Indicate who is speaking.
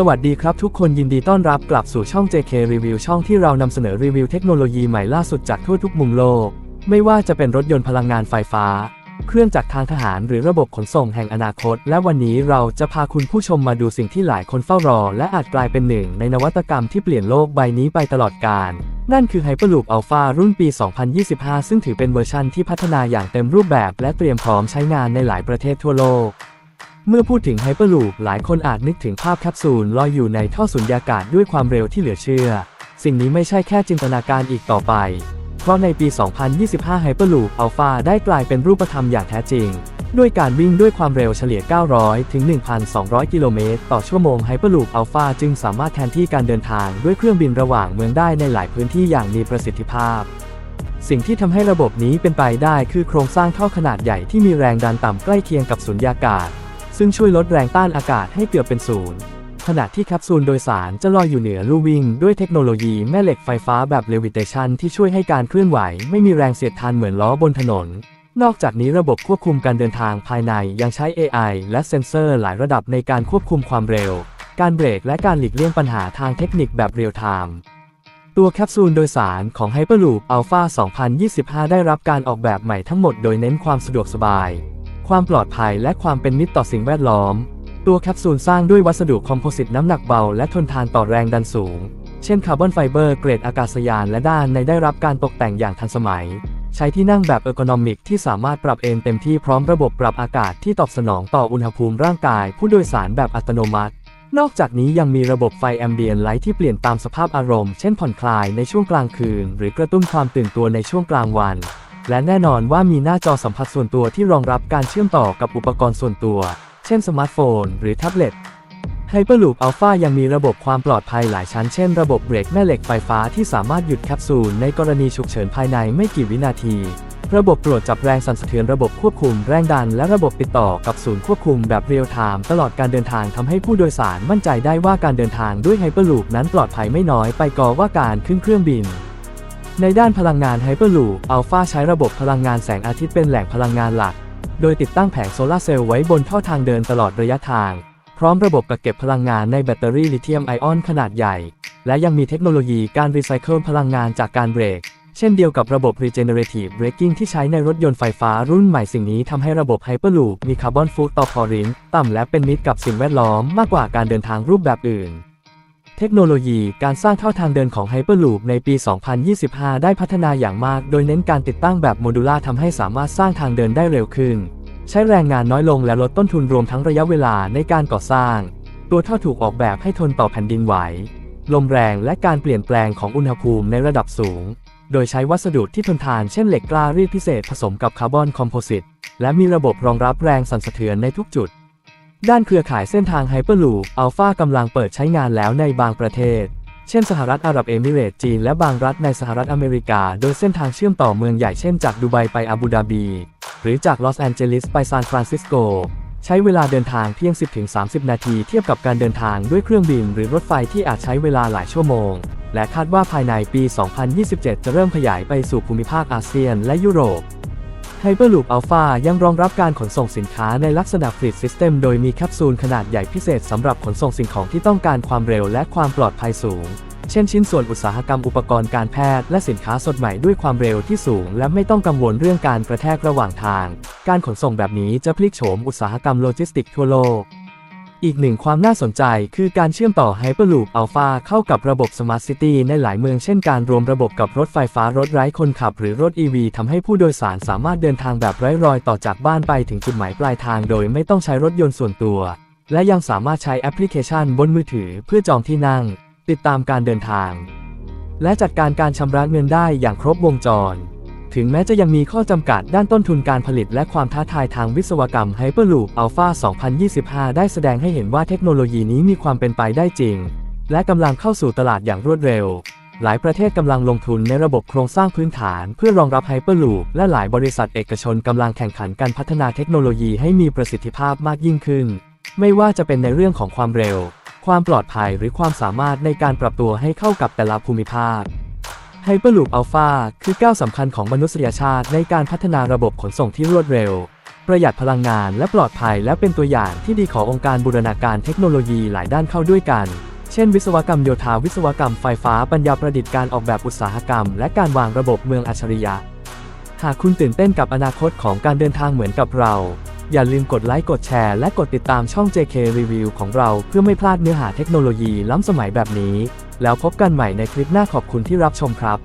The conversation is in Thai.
Speaker 1: สวัสดีครับทุกคนยินดีต้อนรับกลับสู่ช่อง JK Review ช่องที่เรานำเสนอรีวิวเทคโนโลยีใหม่ล่าสุดจากทั่วทุกมุมโลก ไม่ว่าจะเป็นรถยนต์พลังงานไฟฟ้า เครื่องจักรทางทหารหรือระบบขนส่งแห่งอนาคต และวันนี้เราจะพาคุณผู้ชมมาดูสิ่งที่หลายคนเฝ้ารอ และอาจกลายเป็นหนึ่งในนวัตกรรมที่เปลี่ยนโลกใบนี้ไปตลอดกาลนั่นคือ Hyperloop Alpha รุ่นปี 2025 ซึ่งถือเป็นเวอร์ชันที่พัฒนาอย่างเต็มรูปแบบ และเตรียมพร้อมใช้งานในหลายประเทศทั่วโลก เมื่อพูดถึง Hyperloop หลายคนอาจนึกถึงภาพแคปซูลลอยอยู่ในท่อสุญญากาศด้วยความเร็วที่เหลือเชื่อ สิ่งนี้ไม่ใช่แค่จินตนาการอีกต่อไป เพราะในปี 2025 Hyperloop Alpha ได้กลายเป็นรูปธรรมอย่างแท้จริง ด้วยการวิ่งด้วยความเร็วเฉลี่ย 900 ถึง 1,200 กิโลเมตรต่อชั่วโมง Hyperloop Alpha จึงสามารถแทนที่การเดินทางด้วยเครื่องบินระหว่างเมืองได้ในหลายพื้นที่อย่างมีประสิทธิภาพสิ่งที่ทำให้ระบบนี้เป็นไปได้คือโครงสร้างท่อขนาดใหญ่ที่มีแรงดันต่ำใกล้เคียงกับสุญญากาศ ซึ่งช่วยลดแรงต้านอากาศให้เกือบเป็นศูนย์ขณะที่แคปซูลโดยสารจะลอยอยู่เหนือลู่วิ่ง ด้วยเทคโนโลยีแม่เหล็กไฟฟ้าแบบ Levitation ที่ช่วยให้การเคลื่อนไหว ไม่มีแรงเสียดทานเหมือนล้อบนถนน นอกจากนี้ระบบควบคุมการเดินทางภายในยังใช้ AI และเซ็นเซอร์หลายระดับในการควบคุมความเร็ว การเบรกและการหลีกเลี่ยงปัญหาทางเทคนิคแบบเรียลไทม์ตัวแคปซูลโดยสารของ Hyperloop Alpha 2025 ได้รับการออกแบบใหม่ทั้งหมดโดยเน้นความสะดวกสบาย ความปลอดภัยและความเป็นมิตรต่อสิ่งแวดล้อม ตัวแคปซูลสร้างด้วยวัสดุคอมโพสิตน้ำหนักเบาและทนทานต่อแรงดันสูง เช่นคาร์บอนไฟเบอร์เกรดอากาศยานและด้านในได้รับการตกแต่งอย่างทันสมัย ใช้ที่นั่งแบบเออร์โกนอมิกที่สามารถปรับเอนเต็มที่พร้อมระบบปรับอากาศที่ตอบสนองต่ออุณหภูมิร่างกาย ผู้โดยสารแบบอัตโนมัติ นอกจากนี้ยังมีระบบไฟแอมเบียนไลท์ที่เปลี่ยนตามสภาพอารมณ์ เช่นผ่อนคลายในช่วงกลางคืน หรือกระตุ้นความตื่นตัวในช่วงกลางวัน และแน่นอนว่ามีหน้าจอสัมผัสส่วนตัวที่รองรับการเชื่อมต่อกับอุปกรณ์ส่วนตัว เช่นสมาร์ทโฟน หรือแท็บเล็ต Hyperloop Alpha ยังมีระบบความปลอดภัยหลายชั้น เช่นระบบเบรกแม่เหล็กไฟฟ้าที่สามารถหยุดแคปซูลในกรณีฉุกเฉินภายในไม่กี่วินาที ระบบตรวจจับแรงสั่นสะเทือนระบบควบคุมแรงดัน และระบบติดต่อกับศูนย์ควบคุมแบบเรียลไทม์ตลอดการเดินทางทำให้ผู้โดยสารมั่นใจได้ว่าการเดินทางด้วย Hyperloop นั้นปลอดภัยไม่น้อยไปกว่าการขึ้นเครื่องบิน ในด้านพลังงาน Hyperloop Alpha ใช้ระบบพลังงานแสงอาทิตย์เป็นแหล่งพลังงานหลัก โดยติดตั้งแผงโซลาร์เซลล์ไว้บนท่อทางเดินตลอดระยะทาง พร้อมระบบกักเก็บพลังงานในแบตเตอรี่ลิเธียมไอออนขนาดใหญ่ และยังมีเทคโนโลยีการรีไซเคิลพลังงานจากการเบรก เช่นเดียวกับระบบ Regenerative Braking ที่ใช้ในรถยนต์ไฟฟ้ารุ่นใหม่สิ่งนี้ทำให้ระบบ Hyperloop มีคาร์บอนฟุตต่อพอรินต่ำและเป็นมิตรกับสิ่งแวดล้อมมากกว่าการเดินทางรูปแบบอื่น เทคโนโลยีการสร้างท่อทางเดินของ Hyperloop ในปี 2025 ได้พัฒนาอย่างมาก โดยเน้นการติดตั้งแบบโมดูล่าทำให้สามารถสร้างทางเดินได้เร็วขึ้น ใช้แรงงานน้อยลงและลดต้นทุนรวมทั้งระยะเวลาในการก่อสร้าง ตัวท่อถูกออกแบบให้ทนต่อแผ่นดินไหว ลมแรงและการเปลี่ยนแปลงของอุณหภูมิในระดับสูง โดยใช้วัสดุที่ทนทานเช่นเหล็กกล้ารีดพิเศษผสมกับคาร์บอนคอมโพสิตและมีระบบรองรับแรงสั่นสะเทือนในทุกจุด ด้านเครือข่ายเส้นทาง Hyperloop Alpha กำลังเปิดใช้งานแล้วในบางประเทศ เช่นสหรัฐอาหรับเอมิเรต์จีนและบางรัฐในสหรัฐอเมริกา โดยเส้นทางเชื่อมต่อเมืองใหญ่เช่นจากดูไบไปอาบูดาบี หรือจากลอสแอนเจลิสไปซานฟรานซิสโก ใช้เวลาเดินทางเพียง 10-30 นาทีเทียบกับการเดินทางด้วยเครื่องบินหรือรถไฟที่อาจใช้เวลาหลายชั่วโมง และคาดว่าภายในปี 2027 จะเริ่มขยายไปสู่ภูมิภาคอาเซียนและยุโรป Hyperloop Alpha ยังรองรับการขนส่งสินค้าในลักษณะ Fleet System โดยมีแคปซูลขนาดใหญ่พิเศษสำหรับขนส่งสิ่งของที่ต้องการความเร็วและความปลอดภัยสูง เช่นชิ้นส่วนอุตสาหกรรมอุปกรณ์การแพทย์และสินค้าสดใหม่ด้วยความเร็วที่สูง และไม่ต้องกังวลเรื่องการกระแทกระหว่างทาง การขนส่งแบบนี้จะพลิกโฉมอุตสาหกรรมโลจิสติกทั่วโลก อีกหนึ่งความน่าสนใจคือการเชื่อมต่อ Hyperloop Alpha เข้ากับระบบ Smart City ในหลายเมืองเช่นการรวมระบบกับรถไฟฟ้ารถไร้คนขับหรือรถ EV ทำให้ผู้โดยสารสามารถเดินทางแบบไร้รอยต่อจากบ้านไปถึงจุดหมายปลายทางโดยไม่ต้องใช้รถยนต์ส่วนตัว และยังสามารถใช้แอปพลิเคชันบนมือถือเพื่อจองที่นั่ง ติดตามการเดินทาง และจัดการการชำระเงินได้อย่างครบวงจร ถึงแม้จะยังมีข้อจำกัดด้านต้นทุนการผลิตและความท้าทายทางวิศวกรรม Hyperloop Alpha 2025 ได้แสดงให้เห็นว่าเทคโนโลยีนี้มีความเป็นไปได้จริง และกำลังเข้าสู่ตลาดอย่างรวดเร็ว หลายประเทศกำลังลงทุนในระบบโครงสร้างพื้นฐาน เพื่อรองรับ Hyperloop และหลายบริษัทเอกชนกำลังแข่งขันการพัฒนาเทคโนโลยีให้มีประสิทธิภาพมากยิ่งขึ้น ไม่ว่าจะเป็นในเรื่องของความเร็ว ความปลอดภัยหรือความสามารถในการปรับตัวให้เข้ากับแต่ละภูมิภาค Hyperloop Alpha คือก้าวสำคัญของมนุษยชาติในการพัฒนาระบบขนส่งที่รวดเร็ว ประหยัดพลังงานและปลอดภัยและเป็นตัวอย่างที่ดีขององค์การบูรณาการเทคโนโลยีหลายด้านเข้าด้วยกัน เช่น วิศวกรรมโยธาวิศวกรรมไฟฟ้าปัญญาประดิษฐ์การออกแบบอุตสาหกรรม และการวางระบบเมืองอัจฉริยะ หากคุณตื่นเต้นกับอนาคตของการเดินทางเหมือนกับเรา อย่าลืมกดไลค์กดแชร์และกดติดตามช่อง JK Review ของเราเพื่อไม่พลาดเนื้อหาเทคโนโลยีล้ำสมัยแบบนี้ แล้วพบกันใหม่ในคลิปหน้าขอบคุณที่รับชมครับ